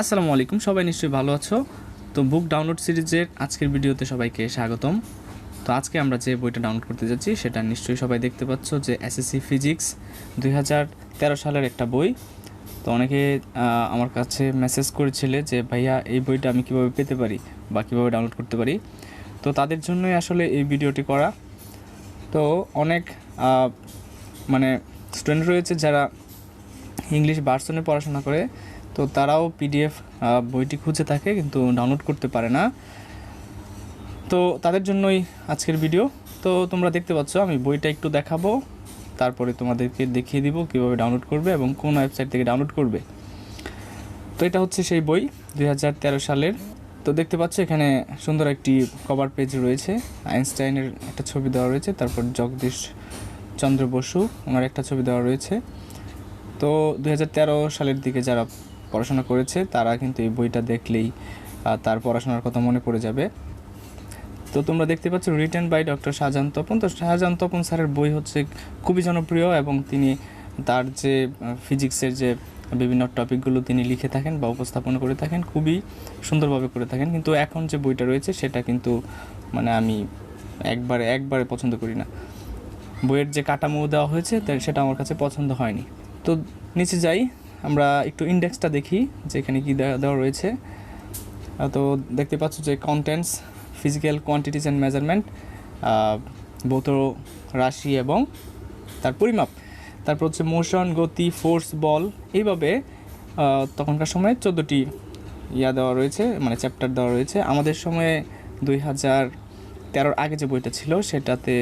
আসসালামু আলাইকুম, সবাই নিশ্চয়ই ভালো আছো? তো বুক ডাউনলোড সিরিজের আজকের ভিডিওতে সবাইকে স্বাগতম। তো আজকে আমরা যে বইটা ডাউনলোড করতে যাচ্ছি, সেটা নিশ্চয়ই সবাই দেখতে পাচ্ছ যে এসএসসি ফিজিক্স দুই হাজার তেরো সালের একটা বই। তো অনেকে আমার কাছে মেসেজ করেছিলে যে, ভাইয়া, এই বইটা আমি কীভাবে পেতে পারি বা কীভাবে ডাউনলোড করতে পারি? তো তাদের জন্যই আসলে এই ভিডিওটি করা। তো অনেক মানে স্টুডেন্ট রয়েছে যারা ইংলিশ ভার্সনে পড়াশোনা করে। তো তারাও পিডিএফ বইটি খুঁজে থাকে, কিন্তু ডাউনলোড করতে পারে না। তো তাদের জন্যই আজকের ভিডিও তো তোমরা দেখতে পাচ্ছ, আমি বইটা একটু দেখাবো, তারপরে তোমাদেরকে দেখিয়ে দিব কীভাবে ডাউনলোড করবে এবং কোন ওয়েবসাইট থেকে ডাউনলোড করবে। তো এটা হচ্ছে সেই বই দু হাজার তেরো সালের। তো দেখতে পাচ্ছ, এখানে সুন্দর একটি কভার পেজ রয়েছে। আইনস্টাইনের একটা ছবি দেওয়া রয়েছে, তারপর জগদীশ চন্দ্র বসু ওনার একটা ছবি দেওয়া রয়েছে। তো দু হাজার তেরো সালের দিকে যারা পড়াশোনা করেছে, তারা কিন্তু এই বইটা দেখলেই তার পড়াশোনার কথা মনে পড়ে যাবে। তো তোমরা দেখতে পাচ্ছ written by doctor Shahjahan Tapan তো শাহজাহান তপন স্যারের বই হচ্ছে খুবই জনপ্রিয় এবং তিনি তার যে ফিজিক্সের যে বিভিন্ন টপিকগুলো তিনি লিখে থাকেন বা উপস্থাপন করে থাকেন, খুবই সুন্দরভাবে করে থাকেন। কিন্তু এখন যে বইটা রয়েছে, সেটা কিন্তু মানে আমি একবারে একবারে পছন্দ করি না। বইয়ের যে কাঠামো দেওয়া হয়েছে সেটা আমার কাছে পছন্দ হয়নি। তো নিচে যাই। আমরা একটু ইন্ডেক্সটা দেখি যে এখানে কী দেওয়া দেওয়া রয়েছে। তো দেখতে পাচ্ছ যে contents physical quantities and measurement ভৌত রাশি এবং তার পরিমাপ। তারপর হচ্ছে মোশন গতি ফোর্স বল, এইভাবে তখনকার সময়ে চোদ্দোটি ইয়া দেওয়া রয়েছে মানে চ্যাপ্টার দেওয়া রয়েছে। আমাদের সময়ে দুই হাজার তেরোর আগে যে বইটা ছিল, সেটাতে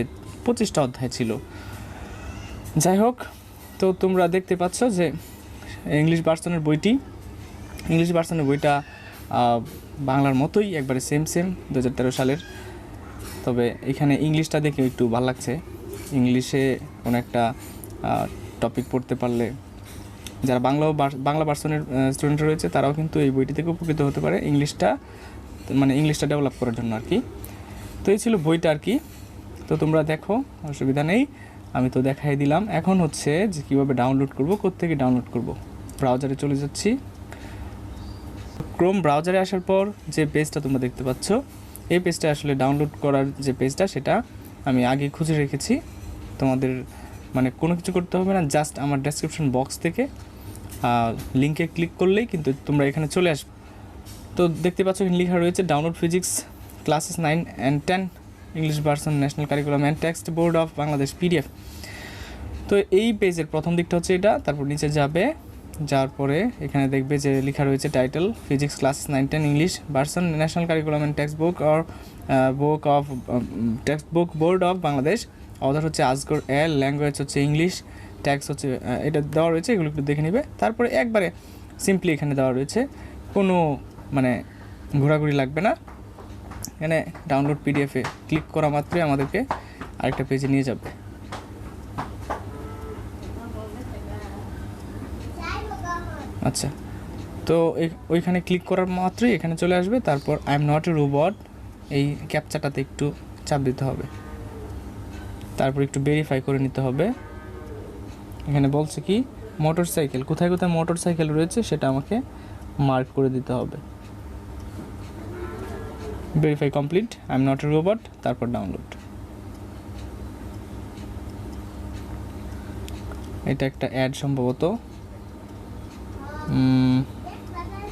পঁচিশটা অধ্যায় ছিল। যাই হোক, তো তোমরা দেখতে পাচ্ছ যে ইংলিশ ভার্সনের বইটি। ইংলিশ ভার্সনের বইটা বাংলার মতোই, একবারে সেম সেম দু হাজার তেরো সালের। তবে এখানে ইংলিশটা দেখে একটু ভালো লাগছে। ইংলিশে কোনো একটা টপিক পড়তে পারলে যারা বাংলা বাংলা ভার্সনের স্টুডেন্ট রয়েছে, তারাও কিন্তু এই বইটি থেকে উপকৃত হতে পারে ইংলিশটা মানে ইংলিশটা ডেভেলপ করার জন্য আর কি। তো এই ছিল বইটা আর কি। তো তোমরা দেখো, অসুবিধা নেই। আমি তো দেখাই দিলাম। এখন হচ্ছে যে কীভাবে ডাউনলোড করব থেকে ডাউনলোড করব? ব্রাউজারে চলে যাচ্ছি। ক্রোম ব্রাউজারে আসার পর যে পেজটা তোমরা দেখতে পাচ্ছ, এই পেজটা আসলে ডাউনলোড করার যে পেজটা সেটা আমি আগে খুঁজে রেখেছি। তোমাদের মানে কোনো কিছু করতে হবে না জাস্ট আমার ডেসক্রিপশন বক্স থেকে লিঙ্কে ক্লিক করলেই কিন্তু তোমরা এখানে চলে আসবে। তো দেখতে পাচ্ছ এখানে লেখা রয়েছে download physics classes nine and ten English version national curriculum and text board of Bangladesh PDF তো এই পেজের প্রথম দিকটা হচ্ছে এটা, তারপর নিচে যাবে যাওয়ার পরে এখানে দেখবে যে লেখা রয়েছে title physics class nine ten English version national curriculum and text book or book of text book board of Bangladesh author হচ্ছে আজগর এল ল্যাঙ্গুয়েজ হচ্ছে ইংলিশ ট্যাক্স হচ্ছে এটা দেওয়া রয়েছে, এগুলো একটু দেখে নেবে। তারপরে একবারে সিম্পলি এখানে দেওয়া রয়েছে, কোনো মানে ঘোরাঘুরি লাগবে না। এখানে ডাউনলোড পিডিএফে ক্লিক করা মাত্রই আমাদেরকে আরেকটা পেজে নিয়ে যাবে। আচ্ছা। তো ওইখানে ক্লিক করার মাত্রই এখানে চলে আসবে। তারপর I am not a robot এই ক্যাপচাটাতে একটু চাপ দিতে হবে। তারপর একটু ভেরিফাই করে নিতে হবে। এখানে বলছে কি মোটর সাইকেল কোথায় কোথায় মোটর সাইকেল রয়েছে সেটা আমাকে মার্ক করে দিতে হবে। Verify complete I am not a robot তারপর ডাউনলোড এটা একটা অ্যাড সম্ভবত।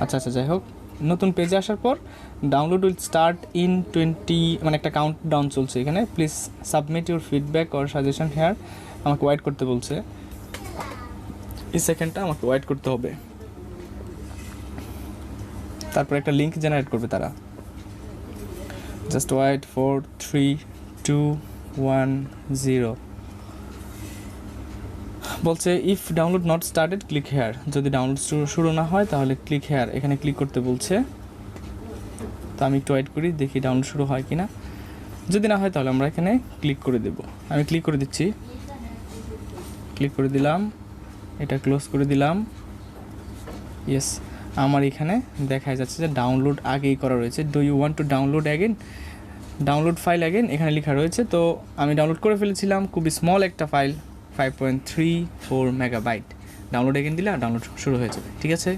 আচ্ছা আচ্ছা যাই হোক। নতুন পেজে আসার পর download will start in twenty মানে একটা কাউন্ট ডাউন চলছে এখানে। Please submit your feedback or suggestion here আমাকে ওয়াইট করতে বলছে। এই সেকেন্ডটা আমাকে ওয়াইট করতে হবে। তারপর একটা লিঙ্ক জেনারেট করবে তারা। Just wait four three two one zero বলছে if download not started click here যদি ডাউনলোড শুরু না হয়, তাহলে ক্লিক হেয়ার এখানে ক্লিক করতে বলছে। তো আমি একটু ওয়েট করি, দেখি ডাউনলোড শুরু হয় কি না যদি না হয়, তাহলে আমরা এখানে ক্লিক করে দেব। আমি ক্লিক করে দিচ্ছি। ক্লিক করে দিলাম। এটা ক্লোজ করে দিলাম। ইয়েস আমার এখানে দেখা যাচ্ছে যে ডাউনলোড আগেই করা রয়েছে। Do you want to download again download file again এখানে লেখা রয়েছে। তো আমি ডাউনলোড করে ফেলেছিলাম। খুবই স্মল একটা file five point three four megabyte download again দিলে ডাউনলোড শুরু হয়ে যাবে, ঠিক আছে?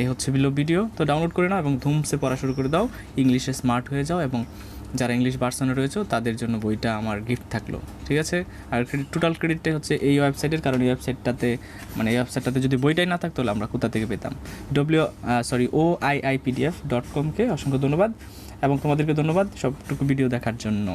এই হচ্ছে বিলো ভিডিও তো ডাউনলোড করে নাও এবং ধুমসে পড়া শুরু করে দাও। ইংলিশে স্মার্ট হয়ে যাও এবং যারা ইংলিশ ভার্সনে রয়েছে, তাদের জন্য বইটা আমার গিফট থাকল, ঠিক আছে? আর ক্রেডিট টোটাল ক্রেডিটটা হচ্ছে এই ওয়েবসাইটের কারণ এই ওয়েবসাইটটাতে মানে এই ওয়েবসাইটটাতে যদি বইটাই না থাকতো, তাহলে আমরা কোথা থেকে পেতাম? W sorry O I I PDF dot কমকে অসংখ্য ধন্যবাদ এবং তোমাদেরকে ধন্যবাদ সবটুকু ভিডিও দেখার জন্য।